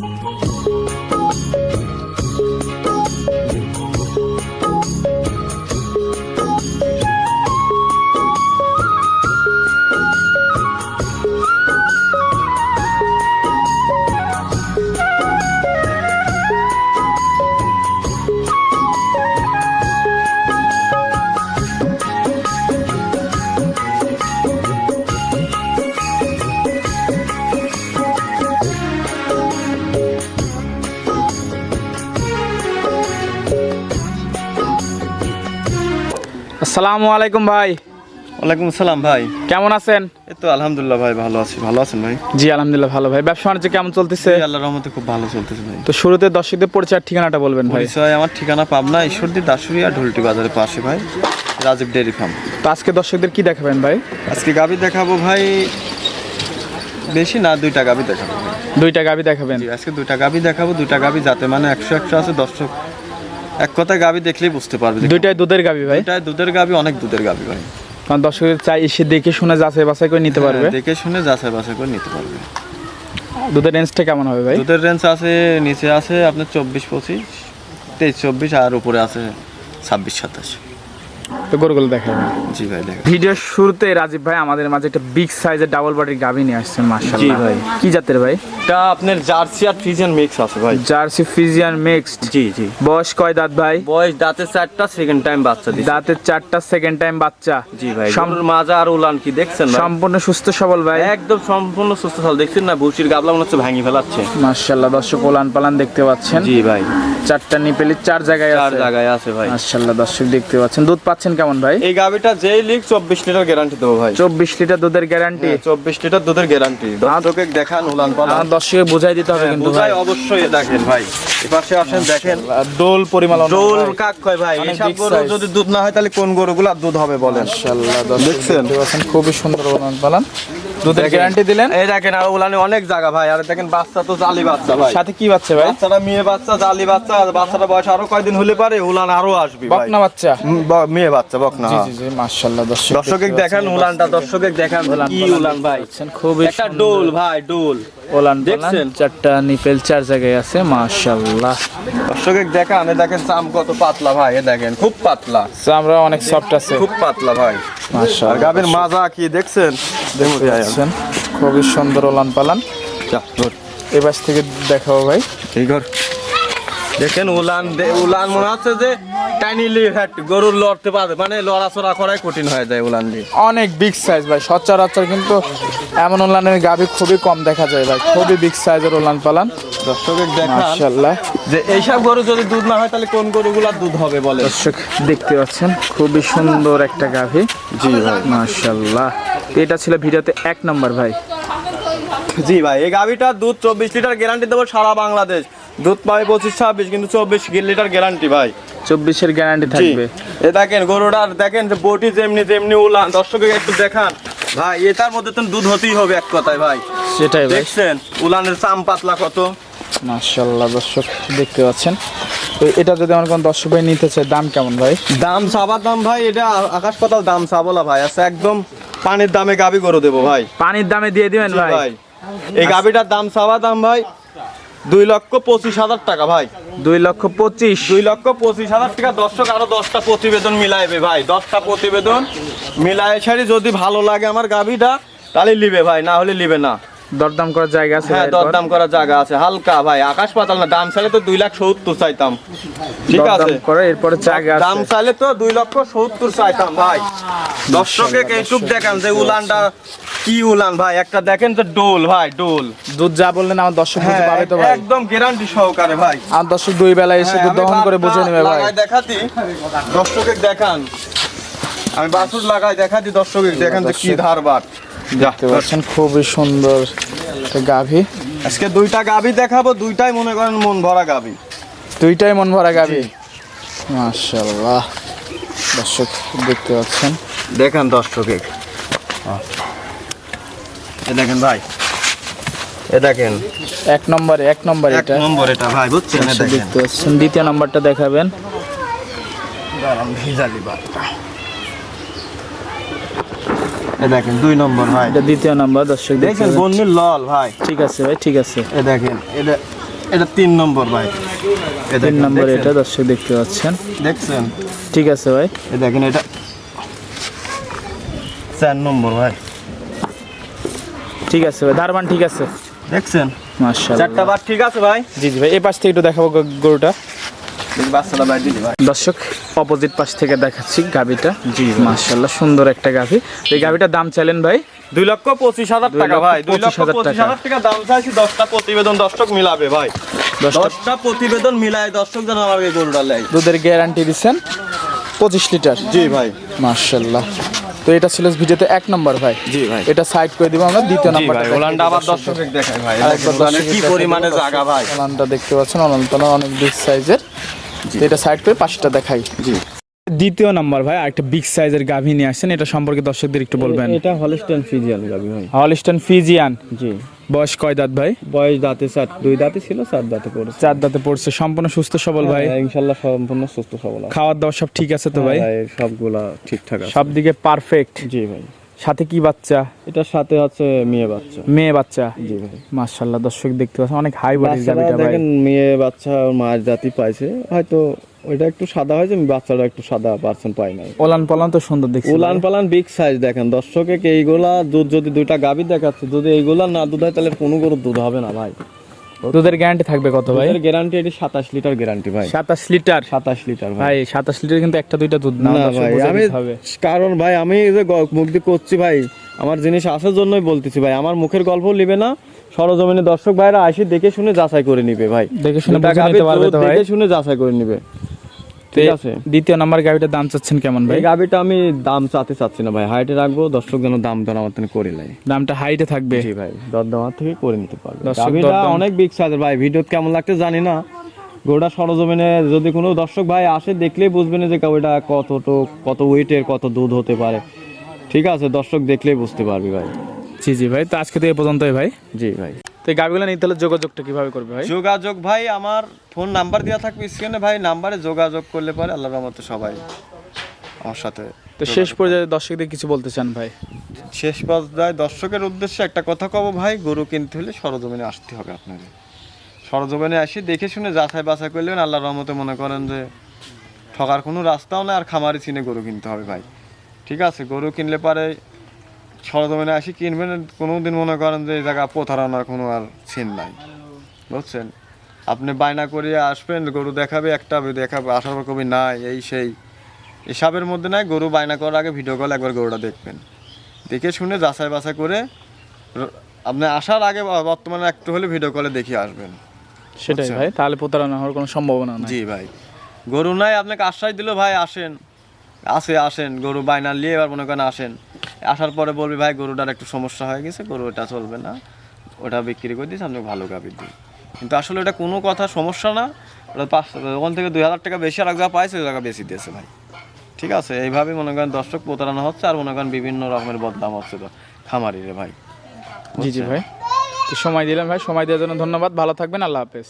Música আসসালামু আলাইকুম ভাই। ওয়ালাইকুম আসসালাম ভাই। কেমন আছেন? এই তো আলহামদুলিল্লাহ ভাই ভালো আছি। ভালো আছেন ভাই? জি আলহামদুলিল্লাহ ভালো ভাই। ব্যবসা বাণিজ্য কেমন চলতেছে? আল্লাহর রহমতে খুব ভালো চলতেছে ভাই। তো শুরুতে দর্শকদের পরিচয় আর ঠিকানাটা বলবেন ভাই। পরিচয় আমার ঠিকানা পাবনা ঈশ্বরদী দাসুরিয়া ঢুলটি বাজারের পাশে ভাই রাজীব ডেয়ারি ফার্ম। তো আজকে দর্শকদের কি দেখাবেন ভাই? আজকে গাবি দেখাবো ভাই বেশি না দুইটা গাবি দেখাবো। দুইটা গাবি দেখাবেন। আজকে দুইটা গাবি দেখাবো। দুইটা গাবি যাতে মানে একশো একশো আছে দর্শক এক কথা গাবি দেখলেই বুঝতে পারবে দুইটাই দুধের গাবি ভাই। দুইটাই দুধের গাবি অনেক দুধের গাবি ভাই। কারণ দর্শকের চাই এসে দেখে শুনে যাচাই বাছাই করে নিতে পারবে। হ্যাঁ, দেখে শুনে যাচাই বাছাই করে নিতে পারবে। দুধের রেঞ্জটা কেমন হবে ভাই? দুধের রেঞ্জ আছে নিচে আছে আপনার চব্বিশ পঁচিশ তেইশ চব্বিশ আর উপরে আছে ছাব্বিশ সাতাশ। তো গরুগুলো জি ভাই দেখেন ভিডিওর শুরুতে রাজীব ভাই আমাদের মাঝে একটা বিগ সাইজের ডাবল বডির গাবি নিয়ে আসছেন মার্শাল্লাহ জি ভাই। কি জাতের ভাই? এটা আপনার জার্সি আর ফ্রিজিয়ান মিক্স আছে ভাই। জার্সি মিক্সড জি জি। বয়স কয় দাঁত ভাই? বয়স দাঁতে চারটা সেকেন্ড টাইম বাচ্চা দিচ্ছে দাঁতের চারটা সেকেন্ড টাইম বাচ্চা। জি ভাই সম- গরুর মাজা আর উলান কি দেখছেন ভাই? সম্পূর্ণ সুস্থ সবল ভাই। একদম সম্পূর্ণ সুস্থ সবল। দেখছেন না ভুসির গাবলা মনে হচ্ছে ভাঙি ফেলাচ্ছে। মার্শাল্লাহ দর্শক ওলান পালান দেখতে পাচ্ছেন। জি ভাই। চারটা নিপেলি চার জায়গায় চার আছে। জায়গায় আছে ভাই। মার্শাল্লাহ দর্শক দেখতে পাচ্ছেন। দুধ পাচ্ছেন কেমন ভাই? এই গাভিটা যেই লিক চব্বিশ লিটার গ্যারান্টি দেবো ভাই। চব্বিশ লিটার দুধের গ্যারান্টি চব্বিশ লিটার দুধের গ্যারান্টি দর্শকে দেখান উলান পালান। দর্শকে বোঝাই দিতে হবে কিন্তু ভাই। অবশ্যই দেখেন ভাই। এপাশে আসেন দেখেন। দোল পরিমাণ দোল কাক কয় ভাই। এসব গরু যদি দুধ না হয় তাহলে কোন গরুগুলা দুধ হবে বলেন? ইনশাআল্লাহ দেখছেন? খুবই সুন্দর ওলান পালান। দুধের গ্যারান্টি দিলেন? এই দেখেন আর উলানে অনেক জায়গা ভাই। আর দেখেন বাচ্চা তো জালি বাচ্চা ভাই। সাথে কি বাচ্চা ভাই? বাচ্চাটা মেয়ে বাচ্চা জালি বাচ্চা আর বাচ্চাটা বয়স আরও কয়দিন হলে পারে উলান আরও আসবে ভাই। বকনা বাচ্চা? মেয়ে বাচ্চা বকনা। জি জি জি মার্শাল্লাহ দর্শক দর্শকে দেখান। উলানটা দর্শকে দেখান উলান কি উলান ভাই। খুবই একটা ডোল ভাই ডোল। ওলান দেখছেন? চারটা নিপেল চার জায়গায় আছে মার্শাল্লাহ দর্শকে দেখান এ দেখেন চাম কত পাতলা ভাই দেখেন খুব পাতলা। আমরা অনেক সফট আছে। খুব পাতলা ভাই। আর গাবের মাজা কি দেখছেন? দেখুন খুবই সুন্দর ওলান পালান। এবার থেকে দেখাবো ভাই। এই ঘর দেখেন উলান দে- উলান মনে হচ্ছে যে টাইনি লিভার গরুর লড়তে পারে মানে লড়াচড়া করাই কঠিন হয়ে যায় উলান দিয়ে। অনেক বিগ সাইজ ভাই সচরাচর কিন্তু এমন ওলানের গাভি খুবই কম দেখা যায় ভাই। খুবই বিগ সাইজের উলান পালান। দর্শকের দেখান যে এইসব গরু যদি দুধ না হয় তাহলে কোন গরুগুলার দুধ হবে বলে? দর্শক দেখতে পাচ্ছেন খুবই সুন্দর একটা গাভি। জি ভাই। মার্শাল্লাহ এটা ছিল ভিডিওতে এক নম্বর ভাই। জি ভাই এই গাভিটার দুধ চব্বিশ লিটার গ্যারান্টি দেবো সারা বাংলাদেশ। দুধ পাবে পঁচিশ ছাব্বিশ কিন্তু চব্বিশ লিটার গ্যারান্টি ভাই। চব্বিশের গ্যারান্টি থাকবে। এ দেখেন গরুটার দেখেন যে বটি যেমনি যেমনি উলান। দর্শকে একটু দেখান। ভাই এটার মধ্যে তো দুধ হতেই হবে এক কথায় ভাই। সেটাই দেখছেন? উলানের চাম পাতলা কত? মার্শাল্লাহ দর্শক দেখতে পাচ্ছেন। তো এটা যদি আমার কোনো দর্শক ভাই নিতে চায় দাম কেমন ভাই? দাম চাবার দাম ভাই এটা আকাশ পাতাল দাম চাবলা ভাই আচ্ছা একদম পানির দামে গাবি করে দেবো ভাই। পানির দামে দিয়ে দিবেন ভাই? ভাই এই গাবিটার দাম চাওয়া দাম ভাই দুই লক্ষ পঁচিশ হাজার টাকা ভাই। দুই লক্ষ পঁচিশ। দুই লক্ষ পঁচিশ হাজার টাকা দর্শক আরও দশটা প্রতিবেদন মিলাইবে ভাই দশটা প্রতিবেদন মিলাই সারি যদি ভালো লাগে আমার গাবিটা তাহলে লিবে ভাই না হলে লিবে না। দরদাম করার জায়গা আছে হ্যাঁ দরদাম করার জায়গা আছে। হালকা ভাই আকাশ পাতাল না দাম চাইলে তো দুই লাখ সত্তর চাইতাম। ঠিক আছে? করে এরপরে জায়গা দাম চাইলে তো দুই লক্ষ সত্তর চাইতাম ভাই। দর্শকে এইটুক দেখেন যে উলানটা কি উলান ভাই একটা দেখেন যে ডোল ভাই ডোল। দুধ যা বললেন আমার দর্শক বুঝতে পাবে তো ভাই। হ্যাঁ, একদম গ্যারান্টি সহকারে ভাই। আমার দর্শক দুই বেলা এসে হ্যাঁ, দুধ দহন করে বুঝে নেবে ভাই। দেখাতি। দর্শকে দেখান। আমি বাসুর লাগাই দেখাতি দর্শকে দেখেন যে কি দর্শক। দেখতে পাচ্ছেন খুবই সুন্দর গাভি। আজকে দুইটা গাবি দেখাবো দুইটাই মনে করেন মন ভরা গাবি দুইটাই মন ভরা গাভি। মাশাল্লাহ দর্শক দেখতে পাচ্ছেন। দেখেন দর্শকে। এ দেখেন ভাই। এ দেখেন। এক নম্বরে এক নম্বর এক এটা। নম্বর এটা ভাই বুঝছেন? এ দর্শক দেখেন। দেখতে পাচ্ছেন। দ্বিতীয় নাম্বারটা দেখাবেন। ভিজালি এ দেখেন দুই নম্বর ভাই। এটা দ্বিতীয় নাম্বার দর্শক দেখেন। বন্যির লল ভাই। ঠিক আছে ভাই ঠিক আছে। এ দেখেন এটা এটা তিন নম্বর ভাই। তিন নম্বর? এটা দর্শক দেখতে পাচ্ছেন। দেখছেন? ঠিক আছে ভাই। এ দেখেন এটা চার নম্বর ভাই। ঠিক আছে ভাই ধারবান ঠিক আছে। দেখছেন? মার্শাল্লাহ চারটা বার ঠিক আছে ভাই। জি জি ভাই এই পাশ থেকে একটু দেখাবো গরুটা। দর্শক অপোজিট পাশ থেকে দেখাচ্ছি গাভিটা। জি মার্শাল্লাহ সুন্দর একটা গাভি। এই গাভিটার দাম চাইলেন ভাই? দুই লক্ষ পঁচিশ হাজার টাকা ভাই। দুই লক্ষ পঁচিশ হাজার টাকা। দাম চাইছি দশটা প্রতিবেদন দর্শক মিলাবে ভাই। দশটা প্রতিবেদন মিলায় দর্শক যেন আমার এই গরুটা লেয় দুধের গ্যারান্টি দিচ্ছেন পঁচিশ লিটার? জি ভাই। মার্শাল্লাহ তো এটা ছিল ভিডিওতে এক নম্বর ভাই। জি ভাই। এটা সাইড করে দিব আমরা দ্বিতীয় নাম্বার ওলানটা আবার দর্শক দেখাই ভাই। কি। পরিমাণে জায়গা ভাই। ওলানটা দেখতে পাচ্ছেন ওলানতলা অনেক বিগ সাইজের তো এটা সাইড করে পাশেটা দেখাই। জি। দ্বিতীয় নাম্বার ভাই একটা বিগ সাইজের গাভী নিয়ে আসছেন এটা সম্পর্কে দর্শকদের একটু বলবেন। এটা হলস্টেন ফিজিয়ান গাবি ভাই। হলিস্টন ফিজিয়ান জি। বয়স কয় দাঁত ভাই? বয়স দাঁতে চার দুই দাঁতে ছিল চার দাঁতে পড়েছে। চার দাঁতে পড়ছে সম্পূর্ণ সুস্থ সবল ভাই? হ্যাঁ, ইনশাল্লাহ সম্পূর্ণ সুস্থ সবল খাওয়ার দাওয়া সব ঠিক আছে তো ভাই? ভাই সবগুলা ঠিকঠাক আছে। সব দিকে পারফেক্ট জি ভাই। সাথে কি বাচ্চা? এটার সাথে হচ্ছে মেয়ে বাচ্চা। মেয়ে বাচ্চা? জি ভাই। মাশাল্লাহ দর্শক দেখতে পাচ্ছেন অনেক হাই বডির ভাই। দেখেন মেয়ে বাচ্চা মায়ের জাতি পাইছে হয়তো ওইটা একটু সাদা হয়েছে বাচ্চাটা একটু সাদা পার্সেন্ট পাই নাই। ওলান পলান তো সুন্দর দেখছি উলান পালান বিগ সাইজ দেখেন দর্শকে এইগুলা দুধ যদি দুইটা গাভী দেখাচ্ছে যদি এইগুলা না দুধ হয় তাহলে কোনো গরুর দুধ হবে না ভাই। দুধের গ্যারান্টি থাকবে কত ভাই? গ্যারান্টি এটি সাতাশ লিটার গ্যারান্টি ভাই। সাতাশ লিটার? সাতাশ লিটার ভাই। ভাই সাতাশ লিটার কিন্তু একটা দুইটা দুধ না ভাই আমি কারণ ভাই আমি এই যে মুখ দিয়ে করছি ভাই আমার জিনিস আসার জন্যই বলতেছি ভাই আমার মুখের গল্প নিবে না। সরজমিনে দর্শক ভাইরা আসি দেখে শুনে যাচাই করে নিবে ভাই। দেখে শুনে দেখে শুনে যাচাই করে নিবে। ঠিক আছে। দ্বিতীয় নাম্বার দাম চাচ্ছেন কেমন ভাই? গাভিটা আমি দাম চাতে চাচ্ছি না ভাই। হাইটে রাখব দর্শক যেন দাম দর আমার করে লাই দামটা হাইটে থাকবে। জি ভাই দর থেকে করে নিতে পারবে। অনেক বিগ সাইজের ভাই। ভিডিও কেমন লাগতে জানি না। গোটা সরজমিনে যদি কোনো দর্শক ভাই আসে দেখলেই বুঝবেন যে গাভিটা কতটুক কত ওয়েটের কত দুধ হতে পারে। ঠিক আছে দর্শক দেখলেই বুঝতে পারবি ভাই। জি জি ভাই তো আজকে তো এই পর্যন্তই ভাই। জি ভাই। তো এই গাভিগুলো নিতে হলে যোগাযোগটা কীভাবে করবে ভাই? যোগাযোগ ভাই আমার ফোন নাম্বার দেওয়া থাকবে স্ক্রিনে ভাই নাম্বারে যোগাযোগ করলে পরে আল্লাহর রহমতে সবাই আমার সাথে তো শেষ পর্যায়ে দর্শকদের কিছু বলতে চান ভাই? শেষ পর্যায়ে দর্শকের উদ্দেশ্যে একটা কথা কব ভাই গরু কিনতে হলে সরজমিনে আসতে হবে আপনাকে। সরজমিনে আসি দেখে শুনে যাচাই বাছাই করলেন আল্লাহর রহমতে মনে করেন যে ঠকার কোনো রাস্তাও নেই আর খামারি চিনে গরু কিনতে হবে ভাই। ঠিক আছে গরু কিনলে পারে সরজমিনে আসি কিনবেন কোনো দিন মনে করেন যে এই জায়গা প্রতারণার কোনো আর চিন নাই। বুঝছেন? আপনি বায়না করিয়ে আসবেন গরু দেখাবে একটা দেখাবে আসার পর কবি নাই এই সেই। এসবের মধ্যে নাই গরু বায়না করার আগে ভিডিও কল একবার গরুটা দেখবেন। দেখে শুনে যাচাই বাছাই করে আপনি আসার আগে বর্তমানে একটু হলে ভিডিও কলে দেখে আসবেন। সেটাই। ভাই তাহলে প্রতারণা হওয়ার কোনো সম্ভাবনা নাই। জি ভাই। গরু নাই আপনাকে আশ্বাস দিল ভাই আসেন। আসে আসেন গরু বায়না নিয়ে এবার মনে করেন আসেন। আসার পরে বলবি ভাই গরুটার একটু সমস্যা হয়ে গেছে গরু ওটা চলবে না। ওটা বিক্রি করে দিয়েছি আপনি ভালো গাভি দিই। কিন্তু আসলে এটা কোনো কথা সমস্যা না। ওটা পাঁচ ওখান থেকে দুই হাজার টাকা বেশি আর এক জায়গা পাইছে ওই জায়গা বেশি দিয়েছে ভাই। ঠিক আছে এইভাবে মনে করেন দর্শক প্রতারণা হচ্ছে আর মনে করেন বিভিন্ন রকমের বদনাম হচ্ছে তো খামারিরে ভাই। জি জি ভাই। সময় দিলেন ভাই সময় দেওয়ার জন্য ধন্যবাদ। ভালো থাকবেন আল্লাহ হাফেজ।